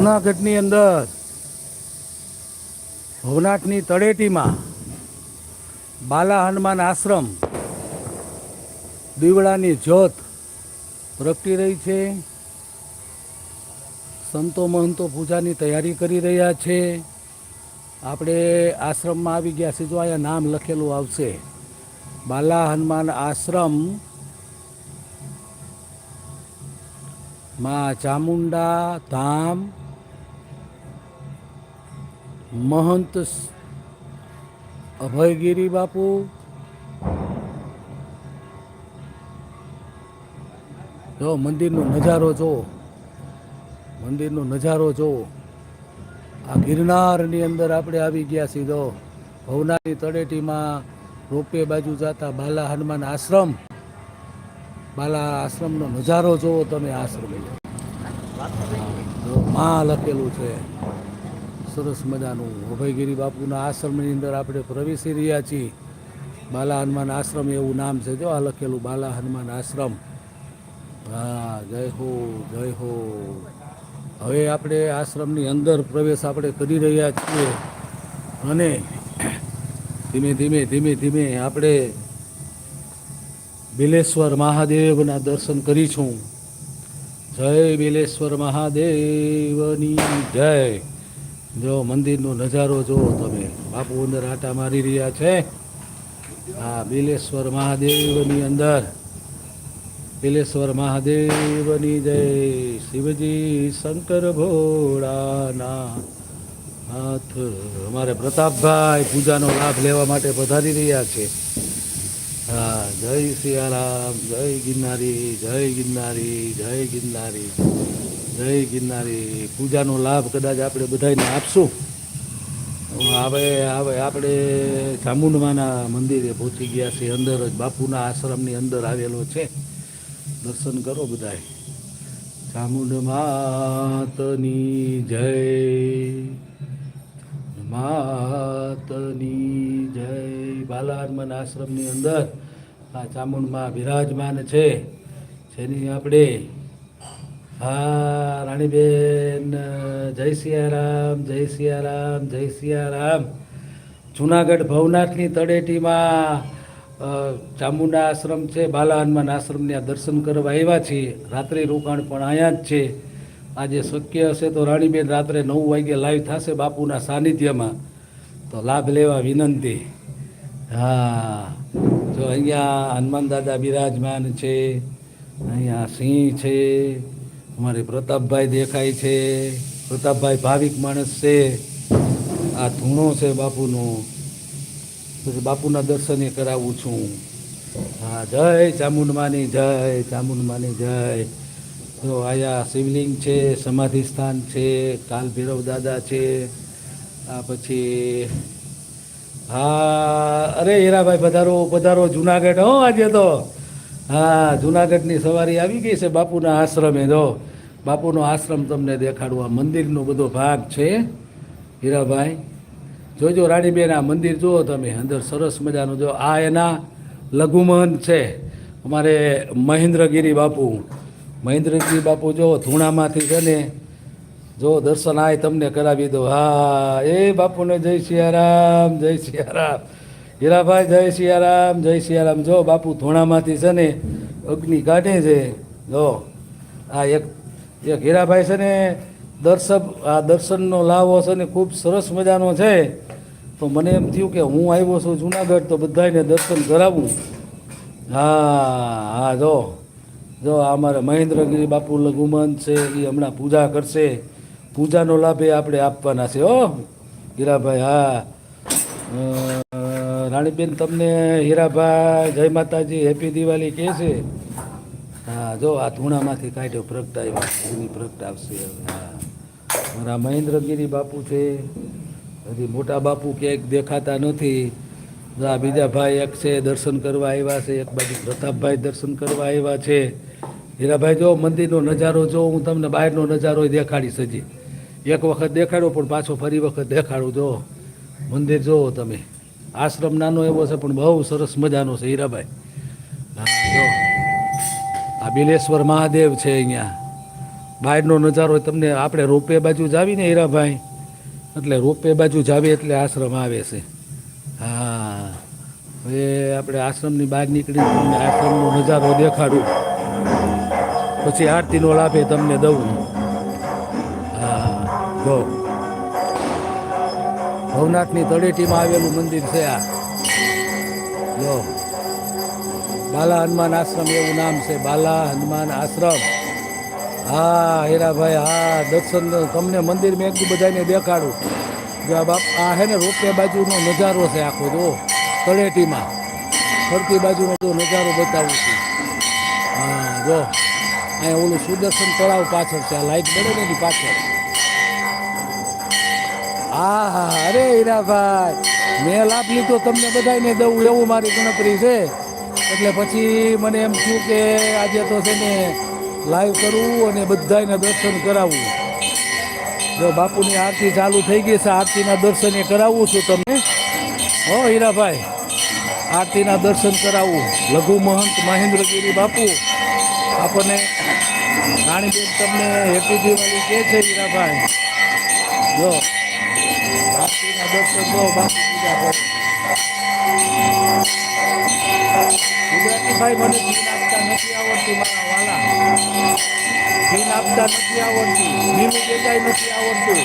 જૂનાગઢની અંદર ભવનાથની તળેટીમાં બાલા હનુમાન આશ્રમ દીવડાની જ્યોત પ્રગટી રહી છે. સંતો મહંતો પૂજાની તૈયારી કરી રહ્યા છે. આપણે આશ્રમમાં આવી ગયા છે જો અહીંયા નામ લખેલું આવશે. બાલા હનુમાન આશ્રમમાં ચામુંડા ધામ મહંત અભયગીરી બાપુ. જો, મંદિરનો નજારો જુઓ મંદિરનો નજારો જુઓ આ ગિરનારની અંદર આપણે આવી ગયા સીધો ભવનાની તળેટીમાં રોપે બાજુ જતા બાલા હનુમાન આશ્રમ. બાલા આશ્રમનો નજારો જુઓ, તમે આશ્રમ. માં લખેલું છે. સરસ મજાનું અભયગીરી બાપુના આશ્રમની અંદર આપણે પ્રવેશી રહ્યા છીએ. બાલા હનુમાન આશ્રમ એવું નામ છે જો આ લખેલું બાલા હનુમાન આશ્રમ. હા, જય હો જય હો. હવે આપણે આશ્રમની અંદર પ્રવેશ આપણે કરી રહ્યા છીએ. અને ધીમે ધીમે ધીમે ધીમે આપણે બિલેશ્વર મહાદેવના દર્શન કરીશું. જય બિલેશ્વર મહાદેવની જય. જો મંદિરનો નજારો જુઓ તમે. બાપુ અંદર આટા મારી રહ્યા છે. હા બિલેશ્વર મહાદેવની અંદર. બિલેશ્વર મહાદેવની જય. શિવજી શંકર ભોળાના હાથ. અમારે પ્રતાપભાઈ પૂજાનો લાભ લેવા માટે પધારી રહ્યા છે. હા, જય સિયારામ જય ગિરનારી જય ગિરનારી જય ગિરનારી. જય ગિરનારી. પૂજાનો લાભ કદાચ આપણે બધાને આપશું. હવે હવે આપણે ચામુંડમાના મંદિરે પહોંચી ગયા છીએ. અંદર જ બાપુના આશ્રમની અંદર આવેલો છે. દર્શન કરો બધાય. ચામુંડ માતની જય. માતની જય. બાલારમન આશ્રમની અંદર આ ચામુંડમાં બિરાજમાન છે. જેની આપણે હા, રાણીબેન, જય સિયારામ જય સિયારામ જય સિયારામ. જુનાગઢ ભવનાથની તળેટીમાં ચામુંડા આશ્રમ છે, બાલા હનુમાન આશ્રમને દર્શન કરવા આવ્યા છીએ. રાત્રિ રોકાણ પણ અહીંયા જ છે. આજે શક્ય હશે તો રાણીબેન રાત્રે નવ વાગે લાઈવ થશે બાપુના સાનિધ્યમાં. તો લાભ લેવા વિનંતી. હા, જો અહીંયા હનુમાન દાદા બિરાજમાન છે, અહીંયા સિંહ છે અમારે પ્રતાપભાઈ દેખાય છે. પ્રતાપભાઈ ભાવિક માણસ છે. આ ધૂણો છે બાપુનો. પછી બાપુના દર્શને કરાવું છું. હા, જય ચામુંડમાની જય ચામુંડમાની, જય. તો આયા શિવલિંગ છે, સમાધિ સ્થાન છે, કાલ ભૈરવ દાદા છે. આ પછી, હા, અરે હીરાભાઈ, પધારો પધારો, જુનાગઢ, હો, આજે તો. હા, જુનાગઢની સવારી આવી ગઈ છે બાપુના આશ્રમે. જો, બાપુનો આશ્રમ તમને દેખાડું. આ મંદિરનો બધો ભાગ છે, હીરાભાઈ. જોજો રાણીબેન, આ મંદિર જુઓ તમે. અંદર સરસ મજાનું જો, આ એના લઘુમહન છે. અમારે મહેન્દ્રગીરી બાપુ. મહેન્દ્રગીરી બાપુ જો, ધૂણામાંથી છે ને, જો દર્શન આય તમને કરાવી દો હા, એ બાપુને જય સિયારામ જય સિયારામ. હીરાભાઈ, જય સિયારામ જય સિયારામ. જો બાપુ ધોણામાંથી છે ને અગ્નિ કાઢે છે, જો. આ એક એક હીરાભાઈ છે ને દર્શક, આ દર્શનનો લાવો છે ને ખૂબ સરસ મજાનો છે. તો મને એમ થયું કે હું આવ્યો છું જુનાગઢ, તો બધાને દર્શન કરાવું. હા હા, જો. જો અમારા મહેન્દ્રગીરી બાપુ લઘુમંત છે એ હમણાં પૂજા કરશે. પૂજાનો લાભ એ આપણે આપવાના છે, હો. હીરાભાઈ, હા. રાણીબેન તમને હીરાભાઈ, જય માતાજી, હેપી દિવાળી કહે છે? હા, જો, આ ધૂણામાંથી કાઢ્યો પ્રગટાવ્યો એની પ્રગટાવશે હવે, હા. મારા મહેન્દ્રગીરી બાપુ છે. હજી મોટા બાપુ ક્યાંક દેખાતા નથી. આ બીજા ભાઈ એક છે, દર્શન કરવા આવ્યા છે. એક બાજુ પ્રતાપભાઈ દર્શન કરવા આવ્યા છે. હીરાભાઈ, જો, મંદિરનો નજારો જો, હું તમને બહારનો નજારો દેખાડીશ હજી. એક વખત દેખાડો, પણ પાછો ફરી વખત દેખાડું, જો. મંદિર જુઓ તમે. આશ્રમ નાનો એવો છે, પણ બહુ સરસ મજાનો છે હીરાભાઈ આ બિલેશ્વર મહાદેવ છે અહીંયા. બહારનો નજારો તમને આપણે રોપે બાજુ જાવીને હીરાભાઈ? એટલે રોપે બાજુ જાવી એટલે આશ્રમ આવે છે. હા. હવે આપણે આશ્રમની બહાર નીકળી તમને આશ્રમનો નજારો દેખાડું. પછી આરતીનો લાભે તમને દઉં. હા, જો. ભવનાથની તળેટીમાં આવેલું મંદિર છે આ. જો બાલા હનુમાન આશ્રમ એવું નામ છે. બાલા હનુમાન આશ્રમ. હા, હીરાભાઈ, હા, દર્શન તમને મંદિર મેં એકદમ બધાને દેખાડું. જો આ બાપ આ હે ને રોપે બાજુનો નજારો છે આખો, જો. તળેટીમાં. ફરતી બાજુનો જો નજારો બતાવું છું. હા, જો. અહીંયા ઓલું સુદર્શન તળાવ પાછળ છે. આ લાઈટ બને ને એની પાછળ. હા હા અરે હીરાભાઈ, મેં લાભ લીધો તમને બધાને દઉં, એવું મારી ગણતરી છે. એટલે પછી મને એમ થયું કે આજે તો છે ને લાઈવ કરવું અને બધાને દર્શન કરાવવું જો બાપુની આરતી ચાલુ થઈ ગઈ છે, આરતીના દર્શન એ કરાવવું છું તમને. હો હીરાભાઈ, આરતીના દર્શન કરાવવું લઘુ મહંત મહેન્દ્રગીરી બાપુ, આપણને રાણીબેન તમને હેપી દિવાળી કહે છે હીરાભાઈ. જો. આરતીના દર્શન જો આપતા નથી આવડતી, મારા વાલા. ઘી આપતા નથી આવડતી. દેખાય નથી આવડતું.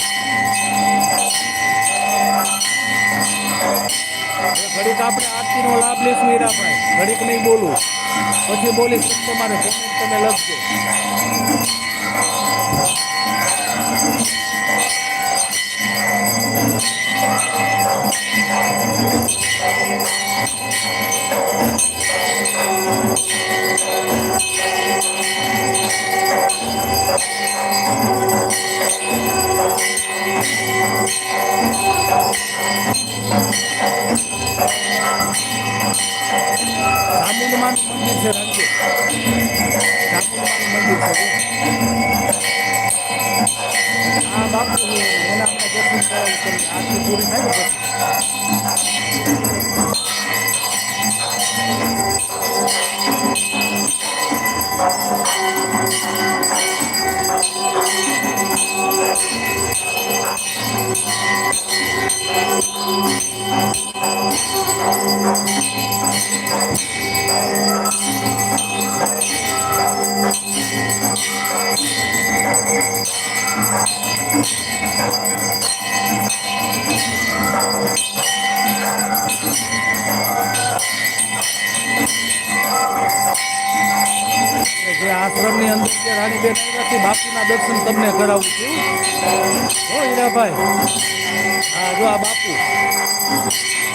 ઘડીક આપણે આરતીનો લાભ લઈશું હીરાભાઈ. ઘડીક નહીં બોલું. પછી બોલીશ તમારે કોમેન્ટ તમે લખજો. રામુલમાનું મંદિર બાપુના દર્શન તમને કરાવું છું. હો હીરાભાઈ. હા, જો આ બાપુ.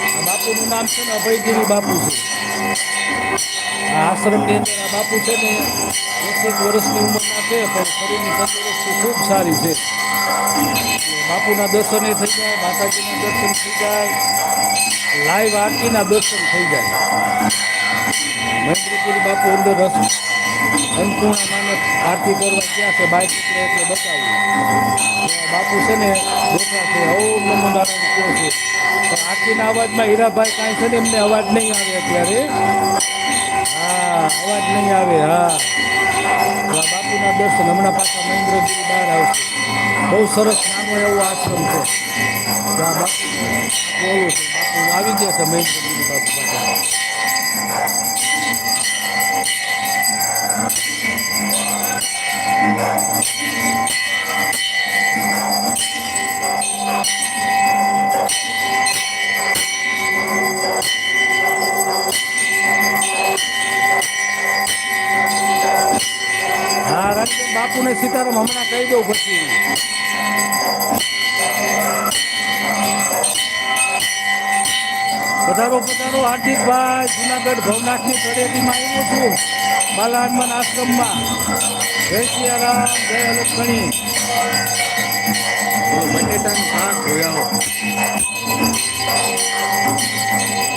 આ બાપુનું નામ છે ને અભયગીરી બાપુ છે. આ આશ્રમની અંદર આ બાપુ છે ને એકસઠ વર્ષની ઉંમરના છે, પણ શરીરની તંદુરસ્તી ખૂબ સારી છે. બાપુના દર્શને થઈ જાય, માતાજીના દર્શન થઈ જાય, લાઈવ આરતીના દર્શન થઈ જાય. મહેન્દ્રગીરી બાપુ અંદર રસ અન્નપૂર્ણા માનસ આરતી કરવા ગયા છે બાઇક નીકળે એટલે બતાવ્યું. બાપુ છે ને બેઠા છે ઓમ નમો નારાયણ છે. પણ આરતીના અવાજમાં હીરાભાઈ કાંઈ છે ને એમને અવાજ નહીં આવે અત્યારે. હા, અવાજ નહીં આવે, હા. બાપુના દર્શન હમણાં પાછા મહેન્દ્રજી બહાર આવશે. બહુ સરસ નાનો એવો આશ્રમ છે. તો આ બાપુ બોલું છે, બાપુ આવી ગયા છે મહેન્દ્રજી બાપુ બાપુને સીતારામ હમણાં કહી દઉં પછી. પધારો પધારો, હાર્દિકભાઈ, જુનાગઢ ભવનાથની તળેટીમાં આવ્યો છું બાલા હનુમાન આશ્રમમાં. જય સિયારામ, જય લક્ષ્મણી બટેટાનું શાક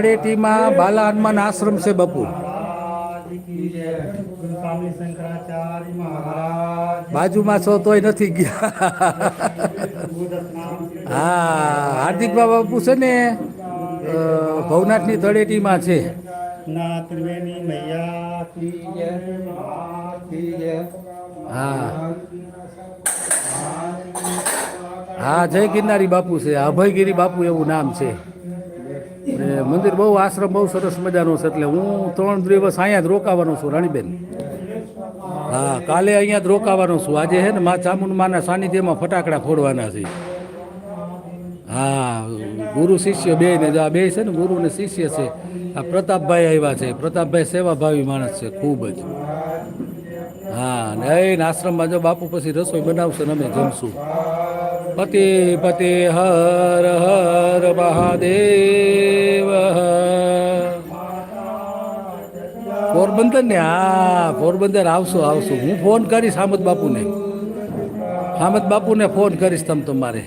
તળેટીમાં બાલા હનુમાન આશ્રમ છે બાપુ બાજુમાં છો તોય નથી ગયા. હા હાર્દિક બાપુ છે ને ભવનાથની તળેટીમાં છે. હા. હા જય ગિરનારી બાપુ છે. અભયગીરી બાપુ એવું નામ છે. મંદિર બહુ આશ્રમ, બહુ સરસ મજાનો છે એટલે હું ત્રણ દિવસ અહીંયા જ રોકાવાનો છું, રાણીબેન. હા, કાલે અહીંયા જ રોકાવાનો છું. આજે છે ને મા ચામુંડમાના સાનિધ્યમાં ફટાકડા ફોડવાના છે. હા, ગુરુ શિષ્ય બે ને, આ બે છે ને, ગુરુ ને શિષ્ય છે. આ પ્રતાપભાઈ આવ્યા છે. પ્રતાપભાઈ સેવાભાવી માણસ છે, ખૂબ જ. હા, ને આશ્રમમાં જો બાપુ પછી રસોઈ બનાવશે ને અમે જમશું. પતિ પતિ હર હર મહાદેવ પોરબંદર ને હા પોરબંદર આવશો, આવશું. હું ફોન કરીશ હામદ બાપુને. હામદ બાપુને ફોન કરીશ તમ તમારે.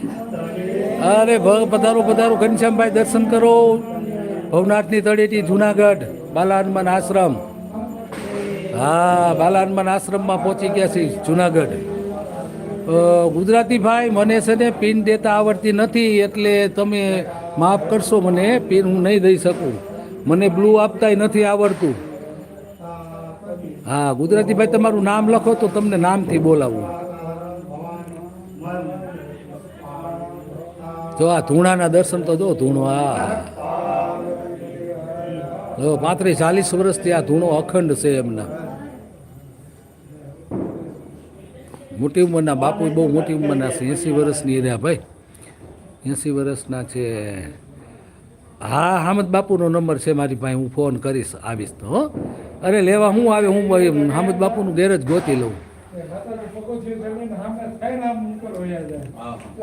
અરે પધારો પધારો, ઘનશ્યામભાઈ, દર્શન કરો. ભવનાથની તળેટી, જુનાગઢ બાલા હનુમાન આશ્રમ. હા બાલા હનુમાન આશ્રમમાં પહોંચી ગયા છીએ, જુનાગઢ. ગુજરાતી ભાઈ મને છે ને પિન દેતા આવડતી નથી એટલે તમે માફ કરશો મને, પિન હું નહીં દઈ શકું. મને બ્લુ આપતાય નથી આવડતું. હા, ગુજરાતી ભાઈ તમારું નામ લખો તો તમને નામથી બોલાવું. જો આ ધૂણાના દર્શન તો જો ધૂણો આ પાંત્રીસ ચાલીસ વર્ષથી આ ધૂણો અખંડ છે એમના. મોટી ઉંમરના બાપુ બહુ મોટી ઉંમરના છે એંસી વર્ષની રહ્યા ભાઈ. એંસી વર્ષના છે. હા હામદ બાપુનો નંબર છે મારી પાસે હું ફોન કરીશ આવીશ તો હો. અરે લેવા હું આવે હું હામદ બાપુનું ગેરેજ ગોતી લઉં.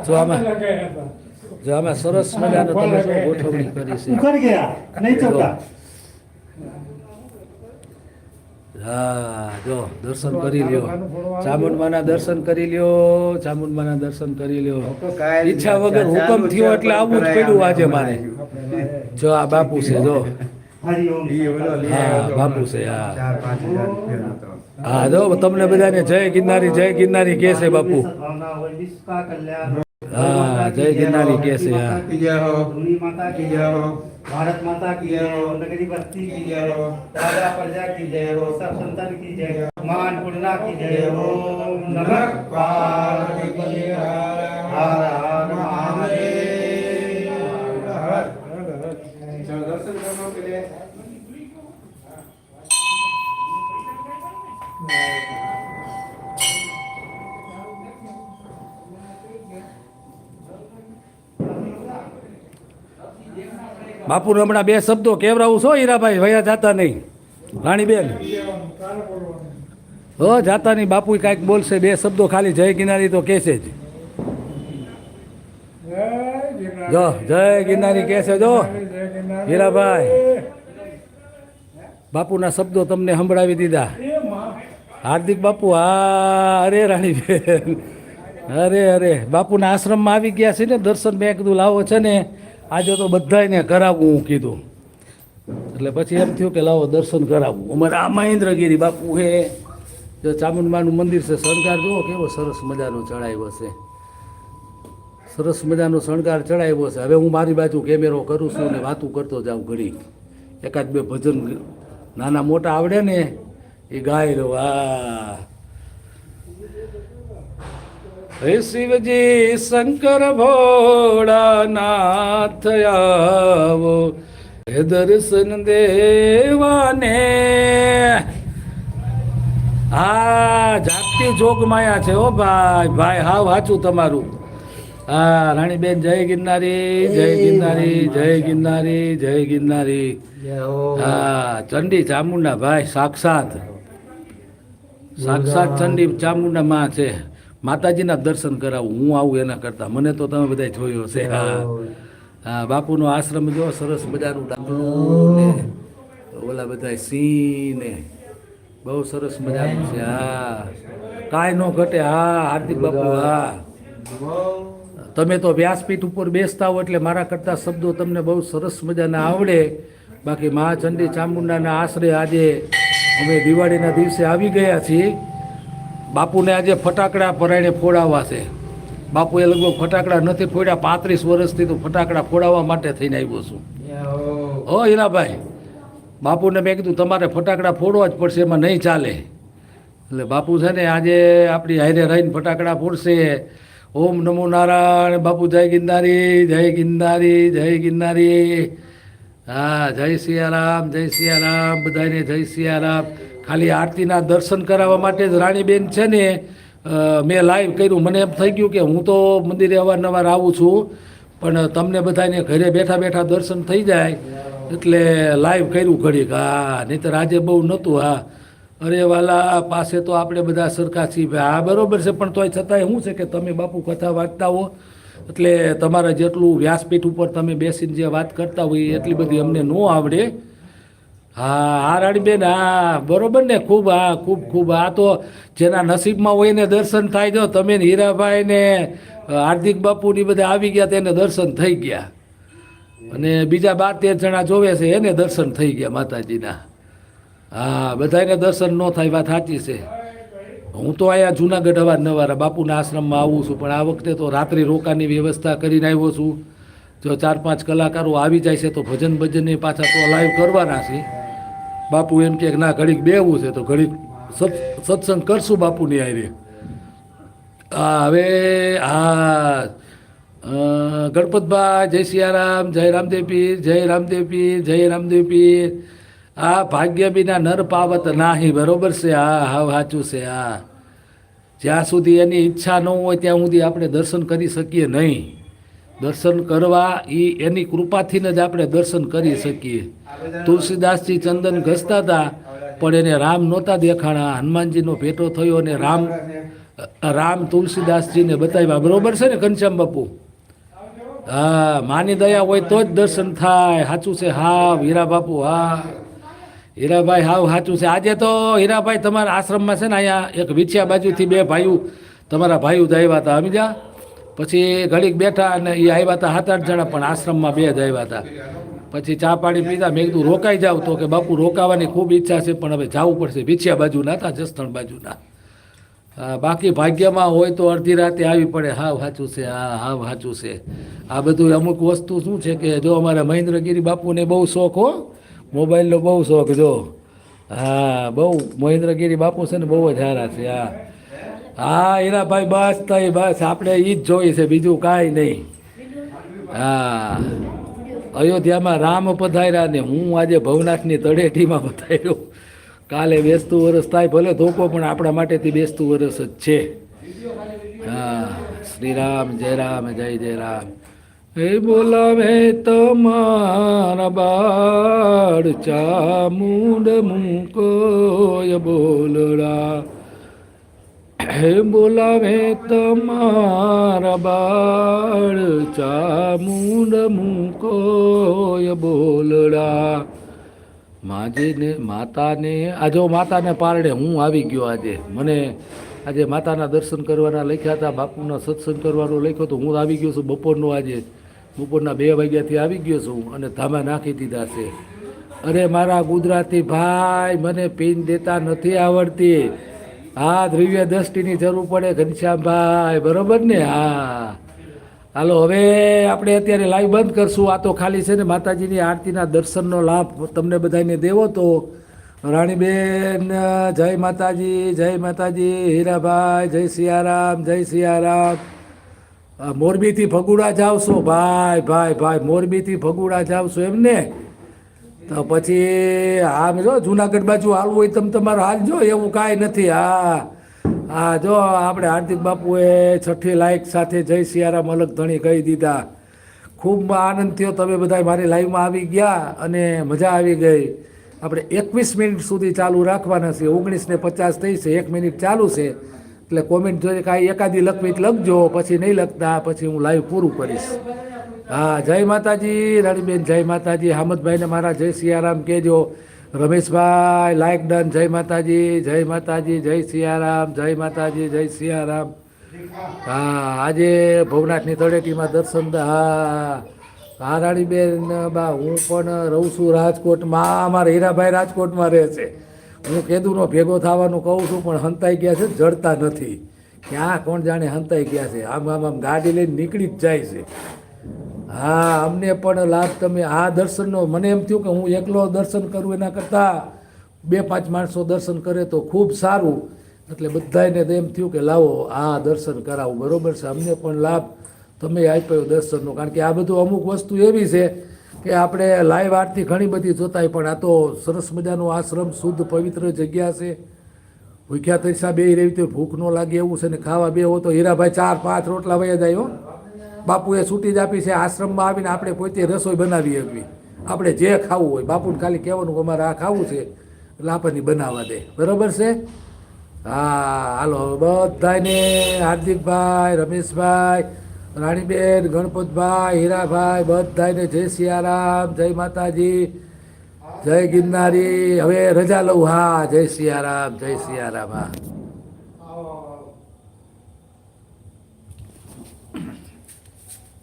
જો આમાં જો આમાં સરસ મજાનો તમે ગોઠવણી કરી છે ઉખડ ગયા નહીં ચોકા હા જો દર્શન કરી લ્યો. ચામુંડમાના દર્શન કરી લ્યો ચામુંડમાના દર્શન કરી લ્યો. ઈચ્છા વગર હુકમ થયો એટલે આવવું જ પડ્યું આજે મારે. જો આ બાપુ છે જો. હા બાપુ છે હા. હા જો તમને બધાને જય ગિરનારી જય ગિરનારી કે છે બાપુ? સદભાવના હોય વિશ્વ કા કલ્યાણ હા જય ગિરનારી કે છે હા ધૂની માતા की जय हो भारत माता की जय हो नगरी बस्ती की जय हो राजा प्रजा की जय हो सब संतन की जय हो मान पूर्णा की जय हो नमः पार्वती की हर हर બાપુ હમણાં બે શબ્દો કેવરાવું છો હીરાભાઈ? વયા જાતા નહીં. રાણીબેન. હ જાતા નહીં. બાપુ કાંઈક બોલશે બે શબ્દો ખાલી જય કિનારી તો કહેશે જ. જો જય ગિરનારી કહેશે જો. હીરાભાઈ. બાપુના શબ્દો તમને સંભળાવી દીધા. હાર્દિક બાપુ હા અરે રાણીબેન. અરે અરે. બાપુના આશ્રમમાં આવી ગયા છે ને દર્શન મેં કીધું લાવો છે ને. આજે તો બધાને કરાવવું હું કીધું. એટલે પછી એમ થયું કે લાવો દર્શન કરાવવું અમારે આ મહેન્દ્રગીરી બાપુ હે. જો ચામુંડમાનું મંદિર છે, શણગાર જુઓ કેવો સરસ મજાનો ચડાવ્યો છે. સરસ મજાનો શણગાર ચડાવ્યો છે. હવે હું મારી બાજુ કેમેરો કરું છું અને વાતું કરતો જાઉં ઘડી એકાદ બે ભજન નાના મોટા આવડે ને એ ગાય રહ્યો, આ હે શિવજી શંકર ભોળાનાથ આવો હે દર્શન દેવાને. હા જાગતી જોગ માયા છે ઓ ભાઈ ભાઈ હાવ વાંચું તમારું. હા રાણીબેન જય ગિરનારી જય ગિરનારી જય ગિરનારી જય ગિરનારી. હા. ચંડી ચામુંડા ભાઈ સાક્ષાત. સાક્ષાત ચંડી ચામુંડા માં છે. માતાજીના દર્શન કરાવું હું આવું એના કરતા. મને તો તમે બધા જોયો છે હા. હા બાપુનો આશ્રમ જો સરસ મજાનું ડાંગલું ને ઓલા બધા સિંહ ને બહુ સરસ મજાનું છે. હા. કાંઈ ન ઘટે. હા હાર્દિક બાપુ હા. તમે તો વ્યાસપીઠ ઉપર બેસતા હો એટલે મારા કરતા શબ્દો તમને બહુ સરસ મજાના આવડે. બાકી મહાચંડી ચામુંડાના આશરે આજે અમે દિવાળીના દિવસે આવી ગયા છીએ. બાપુને આજે ફટાકડા પરાયણે ફોડાવવા છે. બાપુએ લગભગ ફટાકડા નથી ફોડ્યા પાંત્રીસ વર્ષથી તો ફટાકડા ફોડાવવા માટે થઈને આવ્યો છું. ઓ હીરાભાઈ બાપુને મેં કીધું તમારે ફટાકડા ફોડવા જ પડશે એમાં નહીં ચાલે. એટલે બાપુ છે ને આજે આપણી હારે રહીને ફટાકડા ફોડશે. ઓમ નમો નારાયણ બાપુ જય ગિરનારી જય ગિરનારી જય ગિરનારી. હા જય સિયારામ જય સિયારામ બધાને જય સિયારામ. ખાલી આરતીના દર્શન કરાવવા માટે જ રાણીબેન છે ને મેં લાઈવ કર્યું. મને એમ થઈ ગયું કે હું તો મંદિરે અવારનવાર આવું છું, પણ તમને બધાને ઘરે બેઠા બેઠા દર્શન થઈ જાય એટલે લાઈવ કર્યું ઘડીક. હા, નહીંતર આજે બહુ નહોતું, હા. અરે વાલા પાસે તો આપણે બધા સરખા છીએ. હા, બરાબર છે, પણ તોય છતાંય શું છે કે તમે બાપુ કથા વાંચતા હો? એટલે તમારા જેટલું વ્યાસપીઠ ઉપર તમે બેસીને જે વાત કરતા હોય, એટલી બધી અમને ન આવડે. હા હા, રાણીબેન, હા, બરોબર ને, ખૂબ, હા, ખૂબ ખૂબ આ તો જેના નસીબમાં હોય ને દર્શન થાય જો. તમે ને હીરાભાઈ ને હાર્દિક બાપુની બધા આવી ગયા તેને દર્શન થઈ ગયા. અને બીજા બાર તેર જણા જોવે છે, એને દર્શન થઈ ગયા માતાજીના. હા બધાને દર્શન ન થાય, વાત સાચી છે. હું તો અહીંયા જુનાગઢ અવારનવાર બાપુના આશ્રમમાં આવું છું, પણ આ વખતે તો રાત્રિ રોકાની વ્યવસ્થા કરીને આવ્યો છું. જો ચાર પાંચ કલાકારો આવી જાય છે, તો ભજન ભજનની પાછા તો લાઈવ કરવાના છે. બાપુ એમ કે ના, ઘડીક બેવું છે તો ઘડીક સત- સત્સંગ કરશું બાપુની આરે હા હવે હા ગણપતભાઈ જય સિયારામ, જય રામદેવપીર જય રામદેવપીર જય રામદેવપીર આ ભાગ્ય વિના નર પાવત નાહી, બરોબર છે? હા હા, સાચું છે હા જ્યાં સુધી એની ઈચ્છા ન હોય, ત્યાં સુધી આપણે દર્શન કરી શકીએ નહીં. દર્શન કરવા એ એની કૃપાથી જ આપણે દર્શન કરી શકીએ. તુલસીદાસજી ચંદન ઘસતા હતા, પણ એને રામ નહોતા દેખાણા. હનુમાનજીનો ભેટો થયો અને રામ રામ તુલસીદાસજીને બતાવ્યા, બરોબર છે ને, ઘનશ્યામ બાપુ? હા, માની દયા હોય તો જ દર્શન થાય. સાચું છે. હા, હીરા બાપુ, હા. હીરાભાઈ, હાવ સાચું છે. આજે તો હીરાભાઈ તમારા આશ્રમમાં છે ને, અહીંયા એક વિછ્યા બાજુથી બે ભાઈઓ, તમારા ભાઈઓ દાવ્યા હતા, સમજ્યા? પછી ઘડીક બેઠા અને એ આવ્યા હતા સાત આઠ જણા પણ આશ્રમમાં બે જ આવ્યા હતા પછી ચા પાણી પીધા. મેં કીધું રોકાઈ જાવ તો કે બાપુ રોકાવાની ખૂબ ઈચ્છા છે પણ હવે જવું પડશે. વિછિયા બાજુના હતા જસથણ બાજુના. હા, બાકી ભાગ્યમાં હોય તો અડધી રાતે આવી પડે. હાવ સાચું છે હા હાવ સાચું છે. આ બધું અમુક વસ્તુ શું છે કે જો અમારા મહેન્દ્રગીરી બાપુને બહુ શોખ હો. મોબાઈલનો બહુ શોખ જો. હા બહુ મહેન્દ્રગીરી બાપુ છે ને બહુ જ સારા છે હા. હા હીરાભાઈ બસ તઈ બસ, આપણે એ જ જોઈએ છે, બીજું કાંઈ નહીં. હા. અયોધ્યામાં રામ પધાર્યા ને હું આજે ભવનાથની તળેટીમાં પધાર્યો. કાલે બેસતું વરસ થાય, ભલે ધોકો, પણ આપણા માટેથી બેસતું વરસ જ છે. હા શ્રી રામ જય રામ, જય જય રામ. હે બોલાવે તમારા બાળ, ચામુંડ મૂકોય બોલડા. બોલાવે તમારા બાળ, ચામુંડ મૂકોય બોલડા. માજીને, માતાને, આ જો માતાને પારણે હું આવી ગયો આજે. મને આજે માતાના દર્શન કરવાના લખ્યા હતા, બાપુના સત્સંગ કરવાનો લખ્યો તો હું આવી ગયો છું બપોરનો આજે. બપોરના બે વાગ્યાથી આવી ગયો છું અને ધામા નાખી દીધા છે. અરે મારા ગુજરાતી ભાઈ, મને પીન દેતા નથી આવડતી. હા દ્રવ્ય દ્રષ્ટિની જરૂર પડે ઘનશ્યામભાઈ, બરોબર ને? હા. હાલો, હવે આપણે અત્યારે લાઈવ બંધ કરશું. આ તો ખાલી છે ને માતાજીની આરતીના દર્શનનો લાભ તમને બધાને દેવો તો. રાણીબેન, જય માતાજી જય માતાજી, હીરાભાઈ, જય સિયારામ જય સિયારામ. મોરબીથી ફગુડા જાવશો. ભાઈ ભાઈ ભાઈ, મોરબીથી ફગુડા જાવશો એમ ને તો પછી આમ જો, જુનાગઢ બાજુ હાલવું હોય તમે તમારે હાલ જો, એવું કાંઈ નથી. હા હા, જો, આપણે હાર્દિક બાપુએ છઠ્ઠી લાયક સાથે જય સિયારામ અલગ ધણી કહી દીધા. ખૂબ આનંદ થયો તમે બધા મારી લાઈવમાં આવી ગયા અને મજા આવી ગઈ. આપણે એકવીસ મિનિટ સુધી ચાલુ રાખવાના છે. ઓગણીસ ને પચાસ થઈ છે. એક મિનિટ ચાલુ છે. એટલે કોમેન્ટ જોઈએ કાંઈ એકાદી લખવી લખજો, પછી નહીં લખતા, પછી હું લાઈવ પૂરું કરીશ. હા, જય માતાજી, રાણીબેન, જય માતાજી, હામદભાઈને મારા, જય સિયારામ કહેજો રમેશભાઈ લાઈક ડન જય માતાજી જય માતાજી, જય સિયારામ, જય માતાજી, જય સિયારામ. હા, આજે ભવનાથની તળેટીમાં દર્શન હા હા, રાણીબેન, બા, હું પણ રહું છું રાજકોટમાં. અમારા હીરાભાઈ રાજકોટમાં રહે છે. હું કેદુનો ભેગો થવાનું કહું છું, પણ હંતાઈ ગયા છે, જડતા નથી. ક્યાં, કોણ જાણે હંતાઈ ગયા છે? આમ આમ આમ ગાડી લઈને નીકળી જ જાય છે. હા, અમને પણ લાભ તમે, આ દર્શનનો મને એમ થયું કે હું એકલો દર્શન કરું એના કરતાં બે પાંચ માણસો દર્શન કરે તો ખૂબ સારું. એટલે બધાને એમ થયું કે લાવો, આ દર્શન કરાવું. બરાબર છે, અમને પણ લાભ તમે આપ્યો દર્શનનો. કારણ કે આ બધું અમુક વસ્તુ એવી છે કે આપણે લાઈવ આરતી ઘણી બધી જોતા પણ આ તો સરસ મજાનો આશ્રમ, શુદ્ધ, પવિત્ર જગ્યા છે. ભૂખ્યા તરીસા બે રહી તો ભૂખ ન લાગે એવું છે ને ખાવા બે હો તો હીરાભાઈ ચાર પાંચ રોટલા વયા જાય હો. બાપુએ છૂટી જ આપી છે, આશ્રમમાં આવીને આપણે પોતે રસોઈ બનાવી શકવી આપણે જે ખાવું હોય, બાપુને ખાલી કહેવાનું કે અમારે આ ખાવું છે, એટલે આપણને બનાવવા દે. બરોબર છે? હા, હાલો બધાને હાર્દિકભાઈ, રમેશભાઈ, રાણીબેન, ગણપતભાઈ, હીરાભાઈ બધાને જય સિયારામ, જય માતાજી, જય ગિરનારી. હવે રજા લઉં. હા, જય સિયારામ જય સિયારામ, હા.